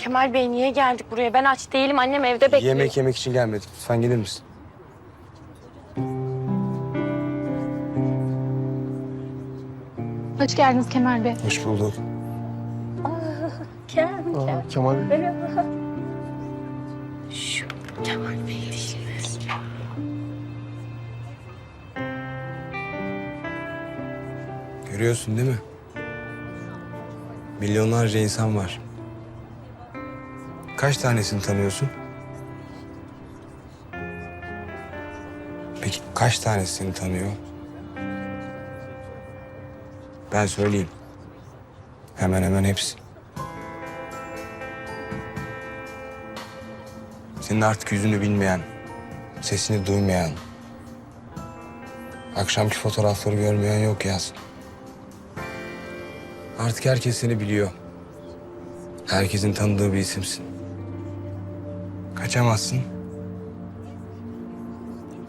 Kemal Bey niye geldik buraya? Ben aç değilim. Annem evde bekliyor. Yemek yemek için gelmedik. Lütfen gelir misin? Hoş geldiniz Kemal Bey. Hoş bulduk. Gel, Aa, Kemal Bey. Şu Kemal Bey değil mi? Görüyorsun değil mi? Milyonlarca insan var. Kaç tanesini tanıyorsun? Peki kaç tanesi seni tanıyor? Ben söyleyeyim. Hemen hemen hepsi. Senin artık yüzünü bilmeyen, sesini duymayan, akşamki fotoğrafları görmeyen yok yaz. Artık herkes seni biliyor. Herkesin tanıdığı bir isimsin. Kaçamazsın.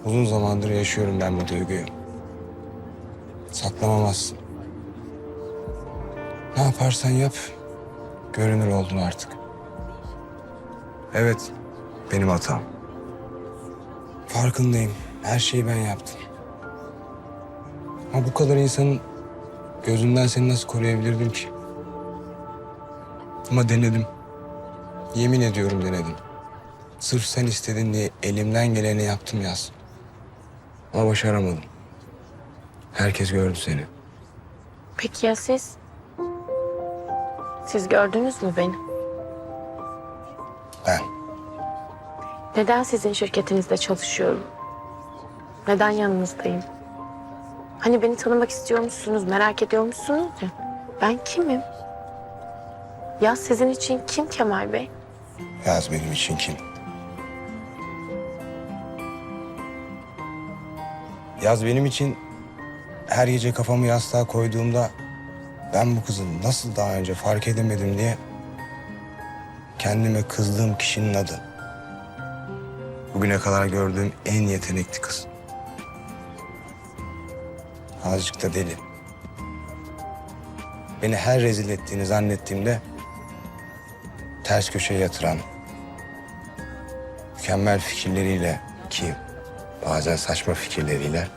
Uzun zamandır yaşıyorum ben bu duyguyu. Saklamamazsın. Ne yaparsan yap, görünür oldun artık. Evet, benim hatam. Farkındayım. Her şeyi ben yaptım. Ama bu kadar insanın gözünden seni nasıl koruyabilirdim ki? Ama denedim. Yemin ediyorum denedim. Sırf sen istedin diye elimden geleni yaptım yaz. Ama başaramadım. Herkes gördü seni. Peki ya siz? Siz gördünüz mü beni? Ben. Neden sizin şirketinizde çalışıyorum? Neden yanınızdayım? Hani beni tanımak istiyormuşsunuz, merak ediyormuşsunuz ya. Ben kimim? Ya sizin için kim Kemal Bey? Yaz benim için kim? Yaz benim için her gece kafamı yastığa koyduğumda ben bu kızı nasıl daha önce fark edemedim diye kendime kızdığım kişinin adı. Bugüne kadar gördüğüm en yetenekli kız. Azıcık da deli. Beni her rezil ettiğini zannettiğimde ters köşeye yatıran, mükemmel fikirleriyle ki bazen saçma fikirleriyle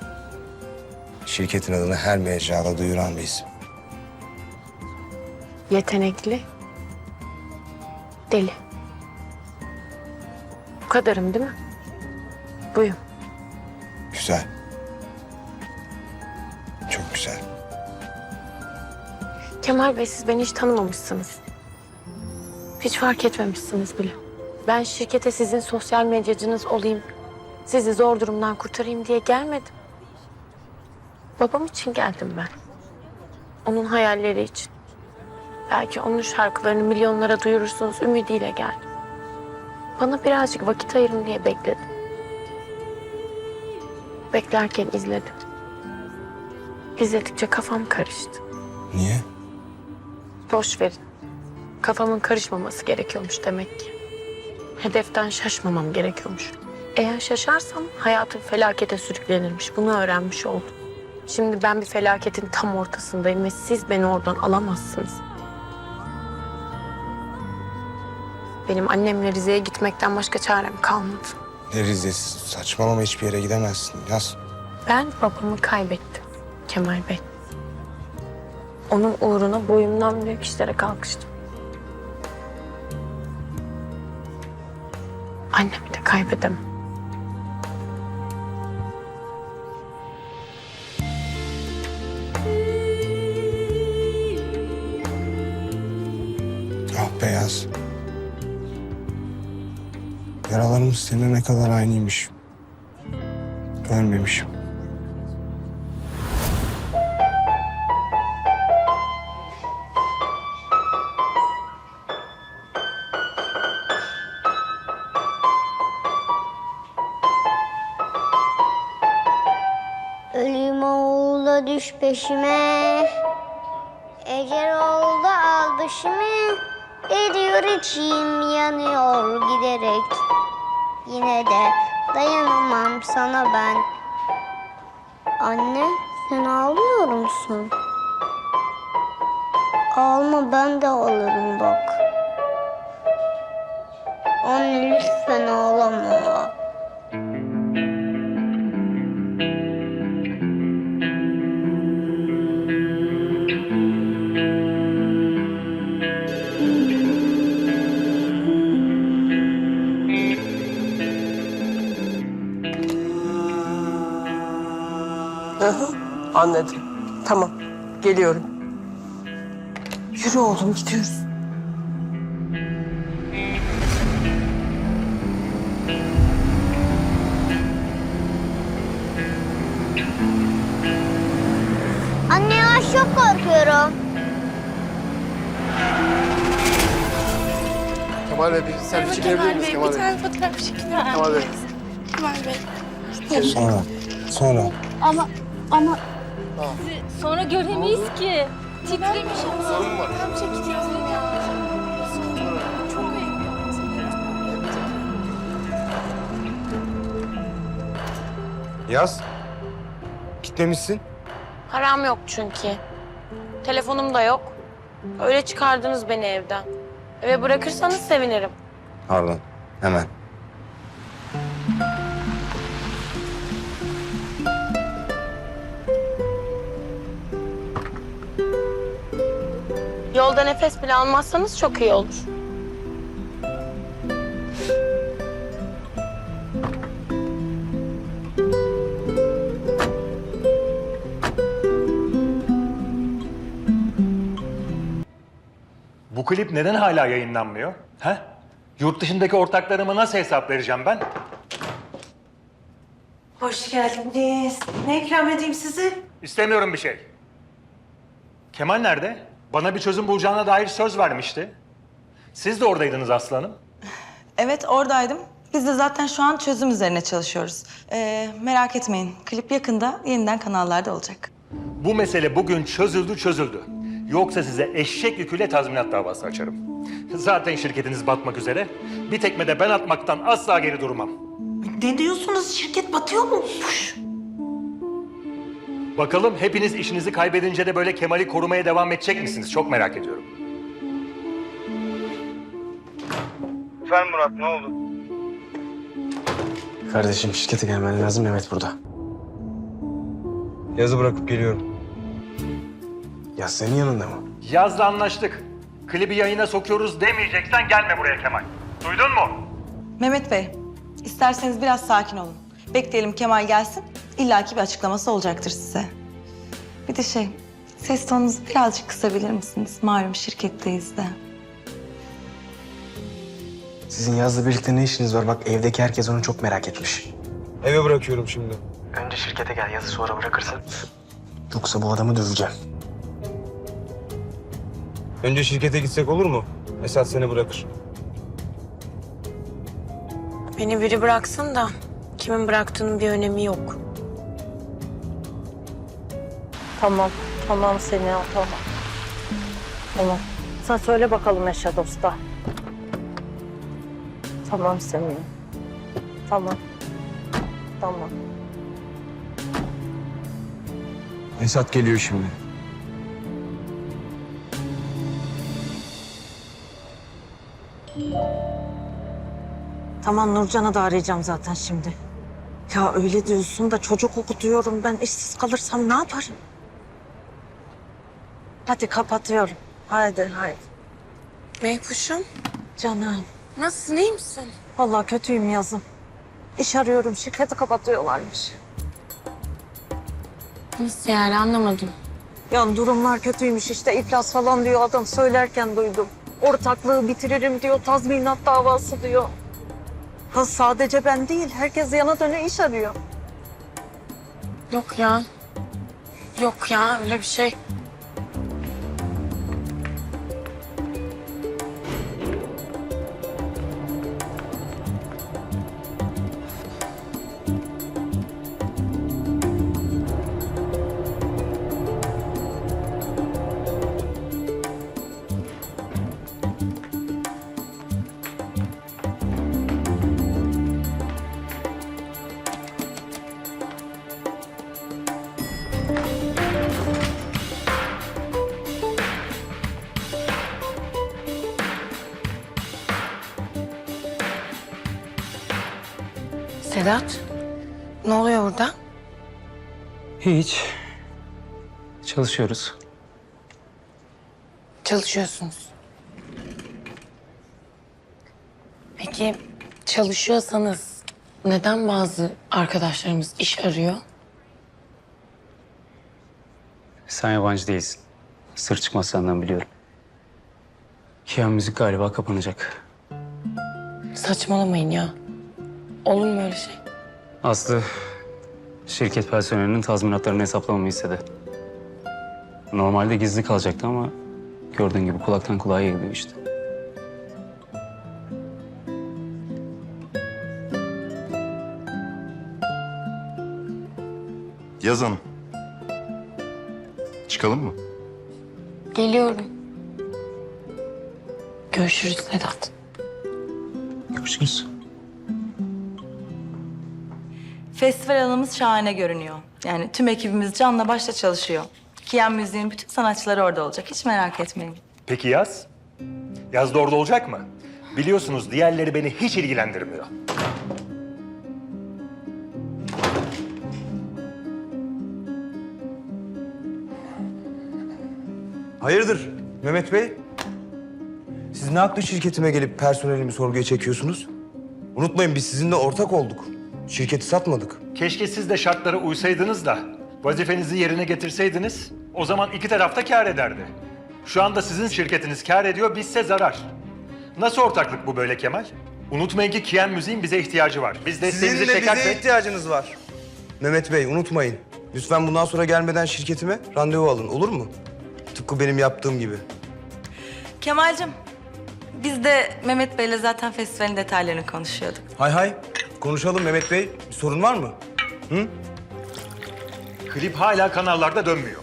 şirketin adını her mecrada duyuran bir isim. Yetenekli. Deli. Bu kadarım değil mi? Buyum. Güzel. Çok güzel. Kemal Bey siz beni hiç tanımamışsınız. Hiç fark etmemişsiniz bile. Ben şirkete sizin sosyal medyacınız olayım. Sizi zor durumdan kurtarayım diye gelmedim. Babam için geldim ben. Onun hayalleri için. Belki onun şarkılarını milyonlara duyurursunuz ümidiyle geldim. Bana birazcık vakit ayırın diye bekledim. Beklerken izledim. İzledikçe kafam karıştı. Niye? Boş verin. Kafamın karışmaması gerekiyormuş demek ki. Hedeften şaşmamam gerekiyormuş. Eğer şaşarsam hayatım felakete sürüklenirmiş. Bunu öğrenmiş oldum. Şimdi ben bir felaketin tam ortasındayım ve siz beni oradan alamazsınız. Benim annemle Rize'ye gitmekten başka çarem kalmadı. Ne Rize'si? Saçmalama hiçbir yere gidemezsin. Yaz. Ben babamı kaybettim Kemal Bey. Onun uğruna boyumdan büyük işlere kalkıştım. Annemi de kaybedemem. Ah beyaz. Yaralarımız seninle ne kadar aynıymış. Ölmemişim. Ölüm oğula düş peşime sana ben Anne sen ağlıyor musun? Ağlama ben de ağlarım bak Anladım. Tamam. Geliyorum. Yürü oğlum gidiyoruz. Anne ya çok korkuyorum. Kemal Bey bir selfie çekilebilir miyiz Kemal Bey? fotoğraf çekin. Kemal Bey. Kemal Bey. Sonra. Sonra. Ama ama sonra göremeyiz ki. Titremiş ama. Sorun var? Tam çekeceğiz. Çok ayıp. Yaz. Kitlemişsin. Param yok çünkü. Telefonum da yok. Öyle çıkardınız beni evden. Eve bırakırsanız sevinirim. Pardon. Hemen. Yolda nefes bile almazsanız çok iyi olur. Bu klip neden hala yayınlanmıyor? He? Yurt dışındaki ortaklarıma nasıl hesap vereceğim ben? Hoş geldiniz. Ne ikram edeyim size? İstemiyorum bir şey. Kemal nerede? Bana bir çözüm bulacağına dair söz vermişti. Siz de oradaydınız aslanım. Evet oradaydım. Biz de zaten şu an çözüm üzerine çalışıyoruz. Ee, merak etmeyin. Klip yakında yeniden kanallarda olacak. Bu mesele bugün çözüldü çözüldü. Yoksa size eşek yüküyle tazminat davası açarım. Zaten şirketiniz batmak üzere. Bir tekme de ben atmaktan asla geri durmam. Ne diyorsunuz? Şirket batıyor mu? Puş. Bakalım hepiniz işinizi kaybedince de böyle Kemal'i korumaya devam edecek misiniz? Çok merak ediyorum. Efendim Murat ne oldu? Kardeşim şirkete gelmen lazım Mehmet burada. Yazı bırakıp geliyorum. Ya senin yanında mı? Yazla anlaştık. Klibi yayına sokuyoruz demeyeceksen gelme buraya Kemal. Duydun mu? Mehmet Bey, isterseniz biraz sakin olun. Bekleyelim Kemal gelsin. İlla ki bir açıklaması olacaktır size. Bir de şey, ses tonunuzu birazcık kısabilir misiniz? Malum şirketteyiz de. Sizin yazla birlikte ne işiniz var? Bak evdeki herkes onu çok merak etmiş. Eve bırakıyorum şimdi. Önce şirkete gel yazı sonra bırakırsın. Yoksa bu adamı döveceğim. Önce şirkete gitsek olur mu? Esat seni bırakır. Beni biri bıraksın da kimin bıraktığının bir önemi yok. Tamam, tamam seni tamam. Tamam. Sen söyle bakalım Eşe dosta. Tamam seni. Tamam. Tamam. Esat geliyor şimdi. Tamam Nurcan'ı da arayacağım zaten şimdi. Ya öyle diyorsun da çocuk okutuyorum ben işsiz kalırsam ne yaparım? Hadi kapatıyorum. Haydi haydi. Meypuş'um Canım. nasılsın iyi misin? Vallahi kötüyüm yazım. İş arıyorum şirketi kapatıyorlarmış. Nasıl yani anlamadım. Yani durumlar kötüymüş işte iflas falan diyor adam söylerken duydum. Ortaklığı bitiririm diyor, tazminat davası diyor. Ha sadece ben değil, herkes yana döne iş arıyor. Yok ya. Yok ya öyle bir şey. Hiç. Çalışıyoruz. Çalışıyorsunuz. Peki çalışıyorsanız neden bazı arkadaşlarımız iş arıyor? Sen yabancı değilsin. Sır çıkmaz senden biliyorum. Kiyan Müzik galiba kapanacak. Saçmalamayın ya. Olur mu öyle şey? Aslı şirket personelinin tazminatlarını hesaplamamı istedi. Normalde gizli kalacaktı ama gördüğün gibi kulaktan kulağa yayılıyor işte. Yazın. Çıkalım mı? Geliyorum. Görüşürüz Sedat. Görüşürüz. Festival alanımız şahane görünüyor. Yani tüm ekibimiz canla başla çalışıyor. Kiyan Müziğin bütün sanatçıları orada olacak. Hiç merak etmeyin. Peki Yaz? Yaz da orada olacak mı? Biliyorsunuz diğerleri beni hiç ilgilendirmiyor. Hayırdır Mehmet Bey? Siz ne haklı şirketime gelip personelimi sorguya çekiyorsunuz? Unutmayın biz sizinle ortak olduk. Şirketi satmadık. Keşke siz de şartlara uysaydınız da vazifenizi yerine getirseydiniz. O zaman iki taraf da kâr ederdi. Şu anda sizin şirketiniz kâr ediyor, bizse zarar. Nasıl ortaklık bu böyle Kemal? Unutmayın ki Kiyen Müziğin bize ihtiyacı var. Biz desteğimizi Sizin de bize çekersek... ihtiyacınız var. Mehmet Bey unutmayın. Lütfen bundan sonra gelmeden şirketime randevu alın olur mu? Tıpkı benim yaptığım gibi. Kemal'cim, biz de Mehmet Bey'le zaten festivalin detaylarını konuşuyorduk. Hay hay. Konuşalım Mehmet Bey. Bir sorun var mı? Klip hala kanallarda dönmüyor.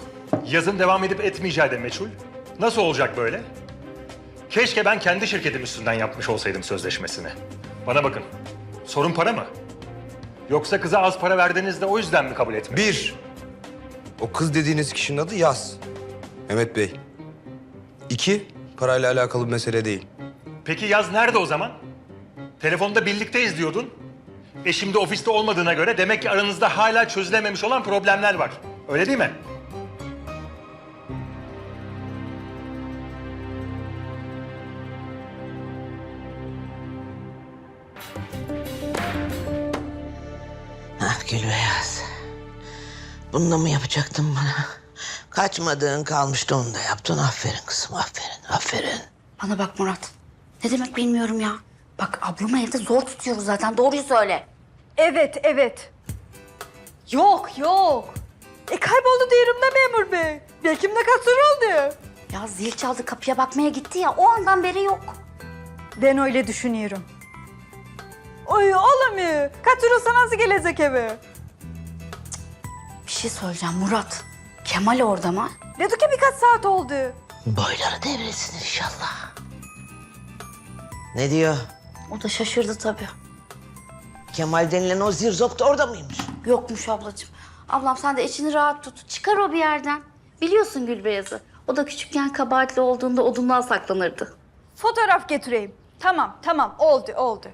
Yazın devam edip etmeyeceği de meçhul. Nasıl olacak böyle? Keşke ben kendi şirketim üstünden yapmış olsaydım sözleşmesini. Bana bakın, sorun para mı? Yoksa kıza az para verdiniz de o yüzden mi kabul etmiyor? Bir, o kız dediğiniz kişinin adı Yaz. Mehmet Bey. İki, parayla alakalı bir mesele değil. Peki Yaz nerede o zaman? Telefonda birlikteyiz diyordun. E şimdi ofiste olmadığına göre demek ki aranızda hala çözülememiş olan problemler var. Öyle değil mi? Ah Gülbeyaz. Bunu da mı yapacaktın bana? Kaçmadığın kalmıştı onu da yaptın. Aferin kızım aferin aferin. Bana bak Murat. Ne demek bilmiyorum ya. Bak ablamı evde zor tutuyoruz zaten. Doğruyu söyle. Evet, evet. Yok, yok. E kayboldu diyorum da memur bey. Belki de kasır oldu. Ya zil çaldı kapıya bakmaya gitti ya. O andan beri yok. Ben öyle düşünüyorum. Oy olamıyor. Kaçırırsa nasıl gelecek eve? Bir şey söyleyeceğim Murat. Kemal orada mı? Dedik ki birkaç saat oldu. Boyları devresin inşallah. Ne diyor? O da şaşırdı tabii. Kemal denilen o zirzop da orada mıymış? Yokmuş ablacığım. Ablam sen de içini rahat tut. Çıkar o bir yerden. Biliyorsun Gülbeyaz'ı. O da küçükken kabahatli olduğunda odundan saklanırdı. Fotoğraf getireyim. Tamam, tamam. Oldu, oldu.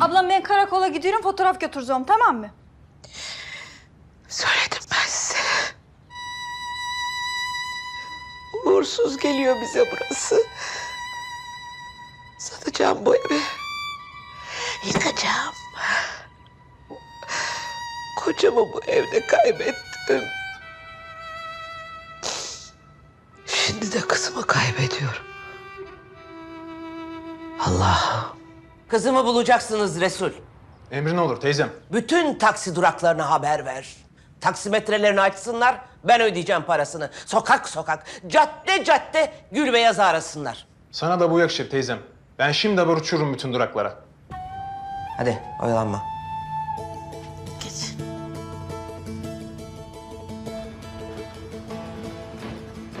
Ablam ben karakola gidiyorum, fotoğraf götüreceğim, tamam mı? Söyledim ben size. Uğursuz geliyor bize burası. Satacağım bu evi. Yıkacağım. Kocamı bu evde kaybettim. Şimdi de kızımı kaybediyorum. Allah'ım. Kızımı bulacaksınız Resul. Emrin olur teyzem. Bütün taksi duraklarına haber ver. Taksimetrelerini açsınlar, ben ödeyeceğim parasını. Sokak sokak, cadde cadde gül beyazı arasınlar. Sana da bu yakışır teyzem. Ben şimdi haber uçururum bütün duraklara. Hadi oyalanma. Geç.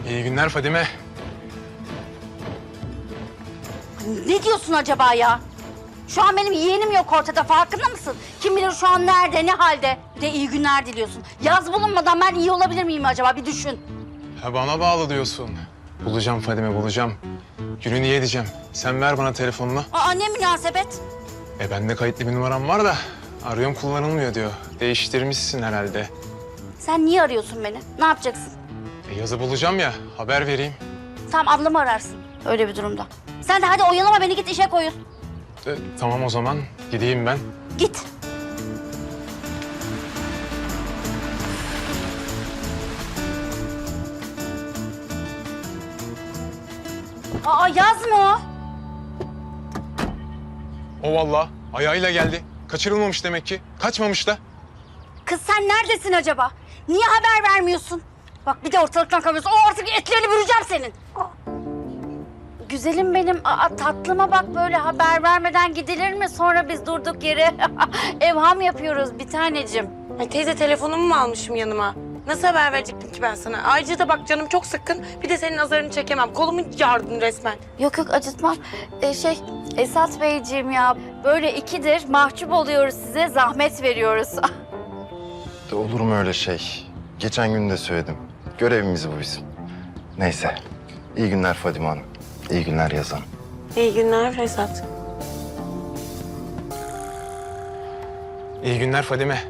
İyi günler Fadime. Ne diyorsun acaba ya? Şu an benim yeğenim yok ortada farkında mısın? Kim bilir şu an nerede, ne halde? Bir de iyi günler diliyorsun. Yaz bulunmadan ben iyi olabilir miyim acaba? Bir düşün. Ha bana bağlı diyorsun. Bulacağım Fadime bulacağım. Günü niye edeceğim? Sen ver bana telefonunu. Aa ne münasebet? E bende kayıtlı bir numaram var da arıyorum kullanılmıyor diyor. Değiştirmişsin herhalde. Sen niye arıyorsun beni? Ne yapacaksın? E yazı bulacağım ya haber vereyim. Tamam ablamı ararsın öyle bir durumda. Sen de hadi oyalama beni git işe koyun. E, tamam o zaman gideyim ben. Git. Aa yaz mı o? Valla ayağıyla geldi. Kaçırılmamış demek ki. Kaçmamış da. Kız sen neredesin acaba? Niye haber vermiyorsun? Bak bir de ortalıktan kalıyorsun. O artık etlerini büreceğim senin. Güzelim benim. Aa, tatlıma bak böyle haber vermeden gidilir mi? Sonra biz durduk yere evham yapıyoruz bir tanecim. Ay teyze telefonumu mu almışım yanıma? Nasıl haber verecektim ki ben sana? Ayrıca da bak canım çok sıkkın. Bir de senin nazarını çekemem. Kolumu yardın resmen. Yok yok acıtmam. Ee, şey Esat Beyciğim ya böyle ikidir mahcup oluyoruz size zahmet veriyoruz. De olur mu öyle şey? Geçen gün de söyledim. Görevimiz bu bizim. Neyse. İyi günler Fadime Hanım. İyi günler Yazan. İyi günler Esat. İyi günler Fadime.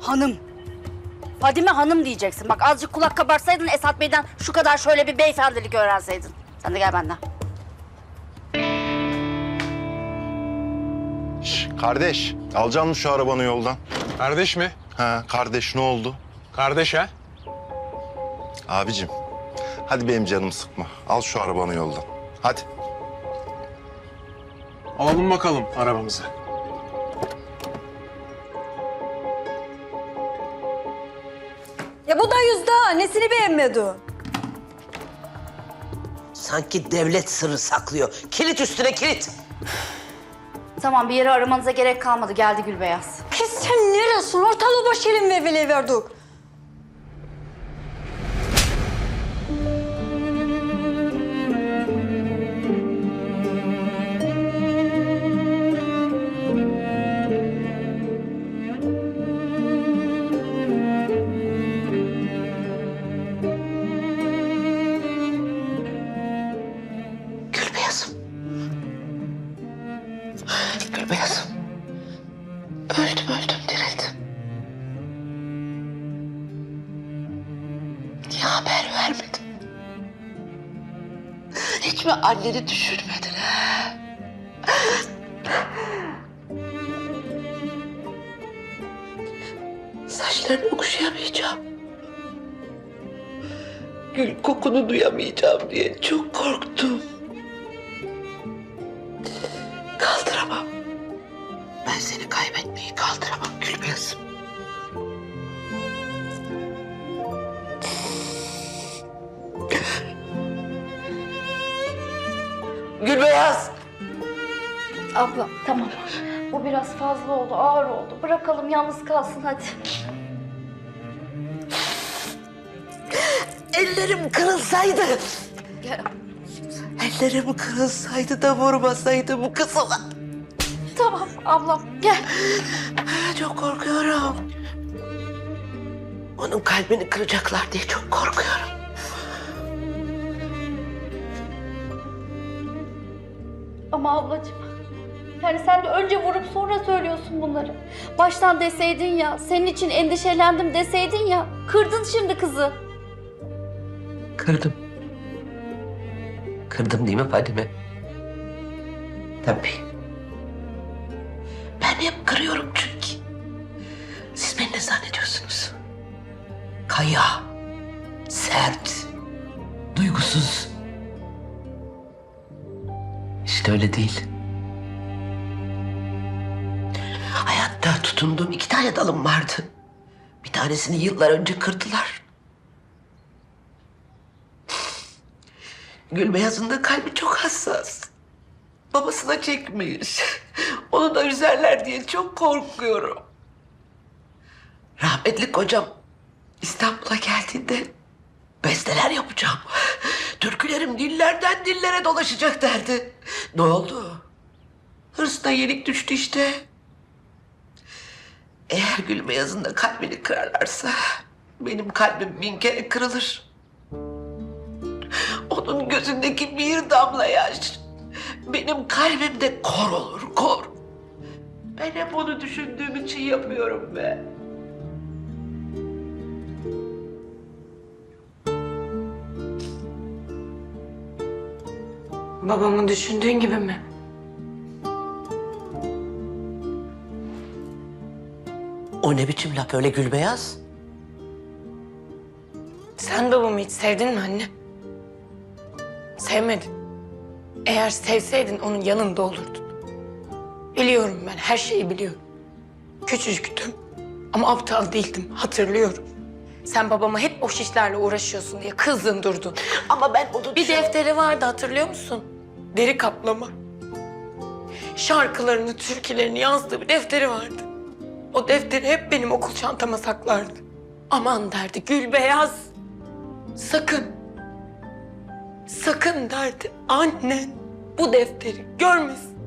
hanım. Fadime hanım diyeceksin. Bak azıcık kulak kabarsaydın Esat Bey'den şu kadar şöyle bir beyefendilik öğrenseydin. Sen de gel benden. Şş, kardeş, alacaksın mı şu arabanı yoldan? Kardeş mi? Ha, kardeş ne oldu? Kardeş ha? Abicim, hadi benim canımı sıkma. Al şu arabanı yoldan. Hadi. Alalım bakalım arabamızı. Ya bu da yüzde nesini beğenmedi? Sanki devlet sırrı saklıyor. Kilit üstüne kilit. Tamam bir yere aramanıza gerek kalmadı. Geldi Gülbeyaz. Kız sen neresin? Ortalığı boş yerin verdik. Hiç mi anneni düşünmedin ha? Saçlarını okşayamayacağım. Gül kokunu duyamayacağım diye çok korktum. Fazla oldu, ağır oldu. Bırakalım yalnız kalsın hadi. Ellerim kırılsaydı. Ellerim kırılsaydı da vurmasaydı bu kızıma. Tamam ablam gel. Çok korkuyorum. Onun kalbini kıracaklar diye çok korkuyorum. Ama ablacığım yani sen de önce vurup sonra söylüyorsun bunları. Baştan deseydin ya, senin için endişelendim deseydin ya. Kırdın şimdi kızı. Kırdım. Kırdım değil mi Fadime? Tabii. Ben hep kırıyorum çünkü. Siz beni ne zannediyorsunuz? Kaya, sert, duygusuz. İşte öyle değil. Hayatta tutunduğum iki tane dalım vardı. Bir tanesini yıllar önce kırdılar. Gülbeyaz'ın da kalbi çok hassas. Babasına çekmiş. Onu da üzerler diye çok korkuyorum. Rahmetli kocam İstanbul'a geldiğinde besteler yapacağım. Türkülerim dillerden dillere dolaşacak derdi. Ne oldu? Hırsına yenik düştü işte. Eğer Gülbeyaz'ın da kalbini kırarlarsa benim kalbim bin kere kırılır. Onun gözündeki bir damla yaş benim kalbimde kor olur, kor. Ben hep onu düşündüğüm için yapıyorum be. Babamı düşündüğün gibi mi? O ne biçim laf öyle Gülbeyaz? Sen babamı hiç sevdin mi anne? Sevmedin. Eğer sevseydin onun yanında olurdun. Biliyorum ben, her şeyi biliyorum. Küçücüktüm ama aptal değildim, hatırlıyorum. Sen babama hep o şişlerle uğraşıyorsun diye kızdın durdun. Ama ben onu Bir defteri vardı hatırlıyor musun? Deri kaplama. Şarkılarını, türkülerini yazdığı bir defteri vardı. O defteri hep benim okul çantama saklardı. Aman derdi gül beyaz. Sakın. Sakın derdi annen bu defteri görmesin.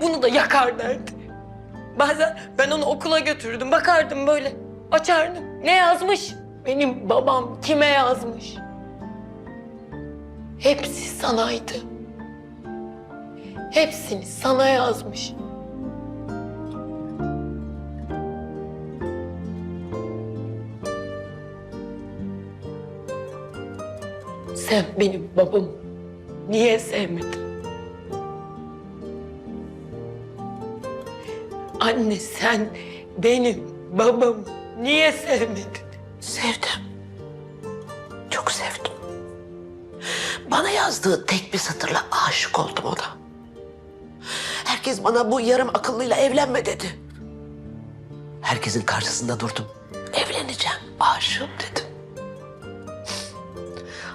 Bunu da yakar derdi. Bazen ben onu okula götürürdüm. Bakardım böyle. Açardım. Ne yazmış? Benim babam kime yazmış? Hepsi sanaydı. Hepsini sana yazmış. Sen benim babam. Niye sevmedin? Anne sen benim babam. Niye sevmedin? Sevdim. Çok sevdim. Bana yazdığı tek bir satırla aşık oldum ona. Herkes bana bu yarım akıllıyla evlenme dedi. Herkesin karşısında durdum. Evleneceğim, aşığım dedim.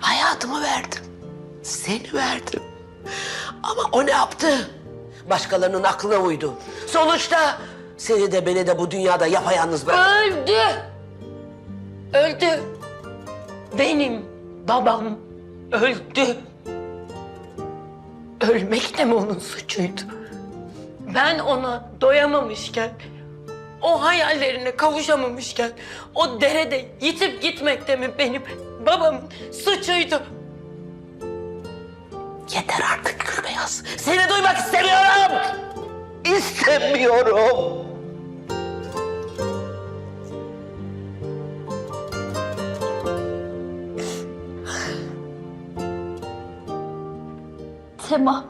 Hayatımı verdim. Seni verdim. Ama o ne yaptı? Başkalarının aklına uydu. Sonuçta seni de beni de bu dünyada yapayalnız bıraktı. Öldü. Öldü. Benim babam öldü. Ölmek de mi onun suçuydu? Ben ona doyamamışken, o hayallerine kavuşamamışken, o derede yitip gitmek de mi benim babamın suçuydu? Yeter artık Gülbeyaz. Seni duymak istemiyorum. İstemiyorum. Sema,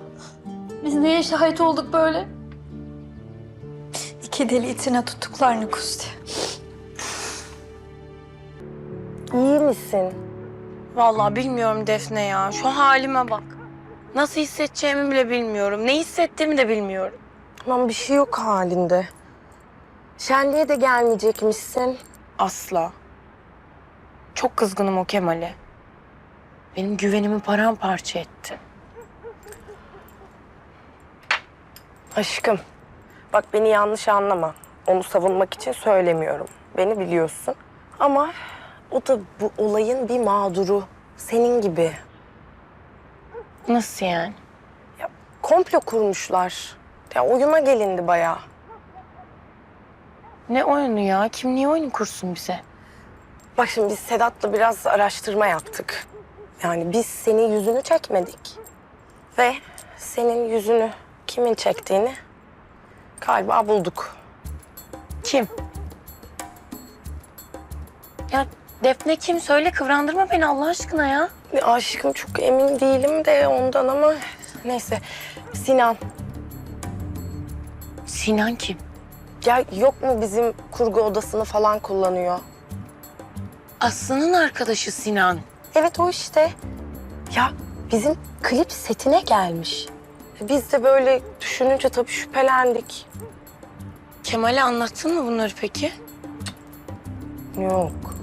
biz neye şahit olduk böyle? İki deli itine tuttuklarını kustu. İyi misin? Vallahi bilmiyorum Defne ya. Şu halime bak. Nasıl hissedeceğimi bile bilmiyorum. Ne hissettiğimi de bilmiyorum. Tamam bir şey yok halinde. Şenliğe de gelmeyecekmişsin. Asla. Çok kızgınım o Kemal'e. Benim güvenimi paramparça etti. Aşkım, bak beni yanlış anlama. Onu savunmak için söylemiyorum. Beni biliyorsun. Ama o da bu olayın bir mağduru. Senin gibi. Nasıl yani? Komplo kurmuşlar. Ya oyuna gelindi bayağı. Ne oyunu ya? Kim niye oyun kursun bize? Bak şimdi biz Sedat'la biraz araştırma yaptık. Yani biz senin yüzünü çekmedik. Ve senin yüzünü kimin çektiğini galiba bulduk. Kim? Ya Defne kim? Söyle kıvrandırma beni Allah aşkına ya. Aşkım çok emin değilim de ondan ama neyse. Sinan. Sinan kim? Ya yok mu bizim kurgu odasını falan kullanıyor? Aslı'nın arkadaşı Sinan. Evet o işte. Ya bizim klip setine gelmiş. Biz de böyle düşününce tabii şüphelendik. Kemal'e anlattın mı bunları peki? Yok.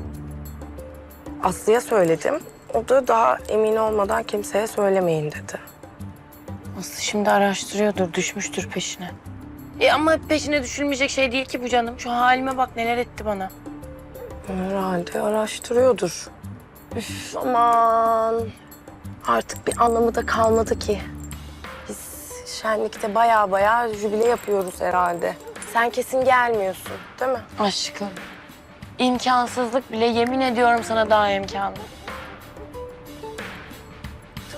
Aslı'ya söyledim. O da daha emin olmadan kimseye söylemeyin dedi. Aslı şimdi araştırıyordur, düşmüştür peşine. E ama peşine düşülmeyecek şey değil ki bu canım. Şu halime bak neler etti bana. Herhalde araştırıyordur. Üf aman. Artık bir anlamı da kalmadı ki. Biz şenlikte baya baya jübile yapıyoruz herhalde. Sen kesin gelmiyorsun değil mi? Aşkım. İmkansızlık bile yemin ediyorum sana daha imkanlı.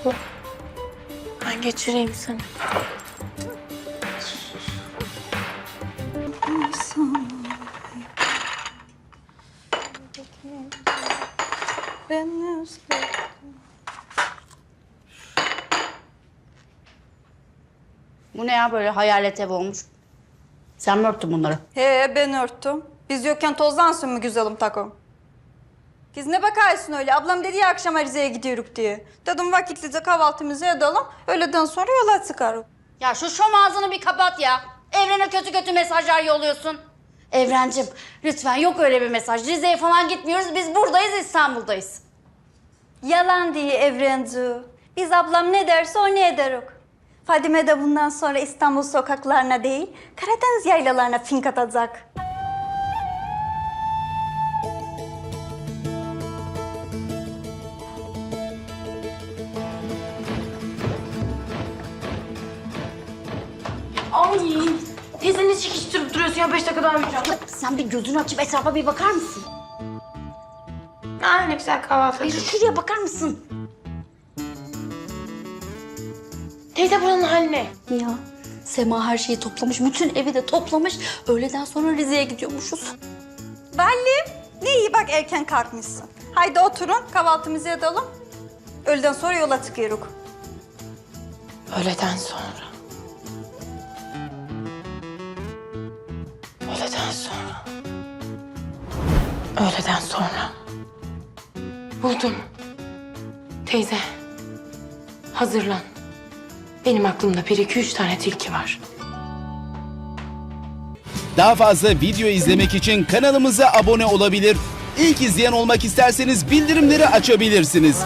Tamam. Ben geçireyim seni. Bu ne ya böyle hayalet ev olmuş? Sen mi örttün bunları? He ben örttüm. Biz yokken tozlansın mı güzelim takım? Kız ne bakarsın öyle? Ablam dedi ya akşam Rize'ye gidiyoruz diye. Dedim vakitlice kahvaltımızı edelim. Öğleden sonra yola çıkarız. Ya şu şom ağzını bir kapat ya. Evrene kötü kötü mesajlar yolluyorsun. Evrencim lütfen yok öyle bir mesaj. Rize'ye falan gitmiyoruz. Biz buradayız İstanbul'dayız. Yalan diye Evrenci. Biz ablam ne derse o ne ederiz. Fadime de bundan sonra İstanbul sokaklarına değil, Karadeniz yaylalarına fink atacak. Ay teyze ne çekiştirip duruyorsun ya beş dakika daha uyuyacağım. Ya sen bir gözünü açıp etrafa bir bakar mısın? Aa ne güzel kahvaltı. Bir şuraya bakar mısın? Teyze buranın hali ne? Ya Sema her şeyi toplamış. Bütün evi de toplamış. Öğleden sonra Rize'ye gidiyormuşuz. Belli. Ne iyi bak erken kalkmışsın. Haydi oturun kahvaltımızı edelim. Öğleden sonra yola çıkıyoruz. Öğleden sonra. Öğleden sonra. Öğleden sonra. Buldum. Teyze. Hazırlan. Benim aklımda bir iki üç tane tilki var. Daha fazla video izlemek için kanalımıza abone olabilir. İlk izleyen olmak isterseniz bildirimleri açabilirsiniz.